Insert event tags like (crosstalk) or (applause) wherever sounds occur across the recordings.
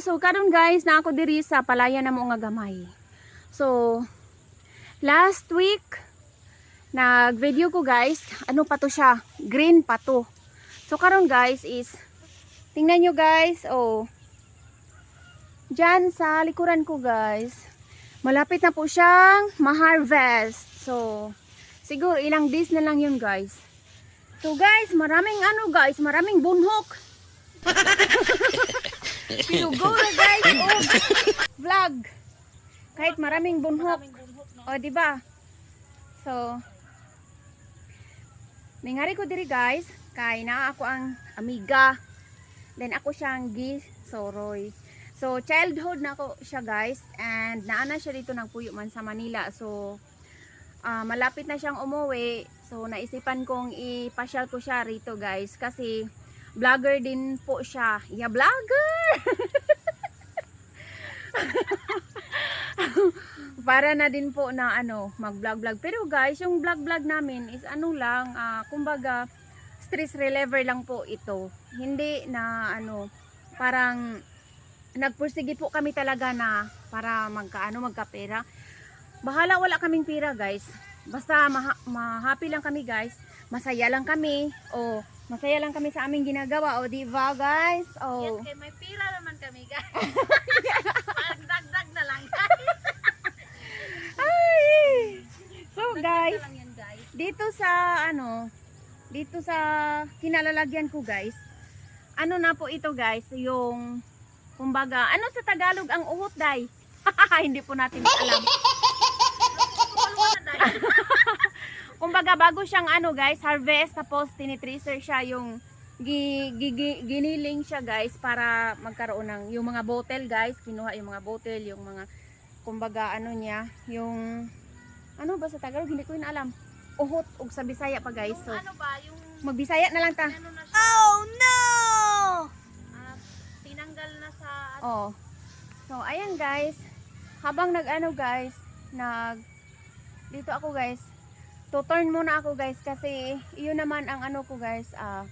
So karon guys, na ako diri sa palaya na mo nga gamay. So last week nag-video ko guys, ano pa to siya? Green pa to. So karon guys is tingnan nyo guys, oh. Diyan sa likuran ko guys. Malapit na po siyang ma-harvest. So siguro ilang days na lang yun guys. So guys, maraming ano guys, maraming bunhok. (laughs) Pero go na guys, (laughs) oh, vlog. Kahit maraming bunhok. O, di ba? So, ningari ko diri guys, kay na ako ang amiga. Then ako siyang gisoroy. So, childhood na ako siya guys. And naana siya dito ng puyo man sa Manila. So, ah, malapit na siyang umuwi. So, naisipan kong ipasyal ko siya rito guys. Kasi, vlogger din po siya. Yeah, vlogger! (laughs) Para na din po na ano, mag-vlog-vlog. Pero guys, yung vlog-vlog namin is ano lang, ah, kumbaga, stress reliever lang po ito. Hindi na ano, parang nagpursige po kami talaga na para magkaano, magkapera. Bahala wala kaming pera guys. Basta maha- ma-happy lang kami guys. Masaya lang kami. O, masaya lang kami sa aming ginagawa. O, di ba guys? O. Yes, kay may pira naman kami, guys. (laughs) Dagdag na lang, guys. Ay! So guys, yan, guys. dito sa ano, dito sa kinalalagyan ko guys, ano na po ito guys, yung kumbaga, ano sa Tagalog ang uhot day? (laughs) Hindi po natin alam. Wala na, guys. Kumbaga bago siyang ano guys, harvest tapos tinitracer siya yung gi, gi- gi- giniling siya guys para magkaroon ng yung mga bottle guys, kinuha yung mga bottle, yung mga kumbaga ano niya, yung ano ba sa Tagalog hindi ko yun alam. Uhot ug sa Bisaya pa guys. So Yung ano ba, yung magbisaya na lang ta. ano na siya. Oh, no! tinanggal na sa, Oh. So, ayan guys. Habang nag-ano guys, nag dito ako guys. To turn muna ako guys kasi iyon naman ang ano ko guys, ah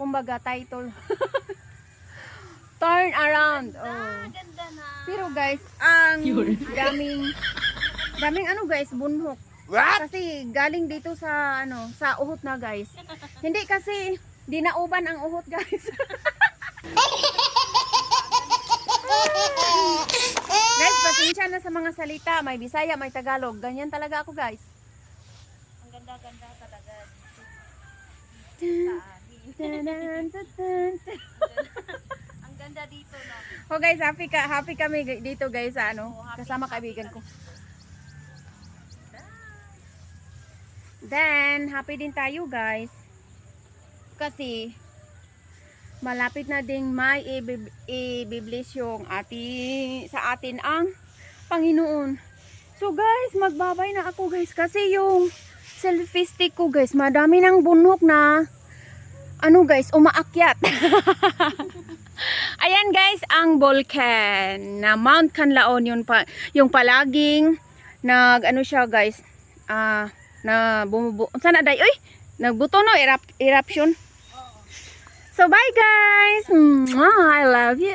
kumbaga title. (laughs) turn around. ah, Oh. ganda na. Pero guys, ang daming daming ano guys, bunhok. Kasi galing dito sa ano, sa uhot na guys. Hindi kasi dinauban ang uhot guys. (laughs) guys, pasensya na sa mga salita. May Bisaya, may Tagalog. Ganyan talaga ako guys. Ang ganda-ganda talaga. Ang ganda dito, no? Oh guys, happy ka happy kami dito guys sa ano, Oh, happy- kasama kaibigan ka ko. Then, happy din tayo guys. Kasi malapit na ding may ibib- ibibliss yung ating sa atin ang Panginoon. So guys, magbabay na ako guys kasi yung selfie stick ko guys, madami ng bunok na ano guys, umaakyat. (laughs) Ayan guys, ang volcan na Mount Canlaon yun pa, yung palaging nag ano siya guys, ah na bumubu. Sana day, oy, nagbuto no erup- eruption. So bye guys. I love you.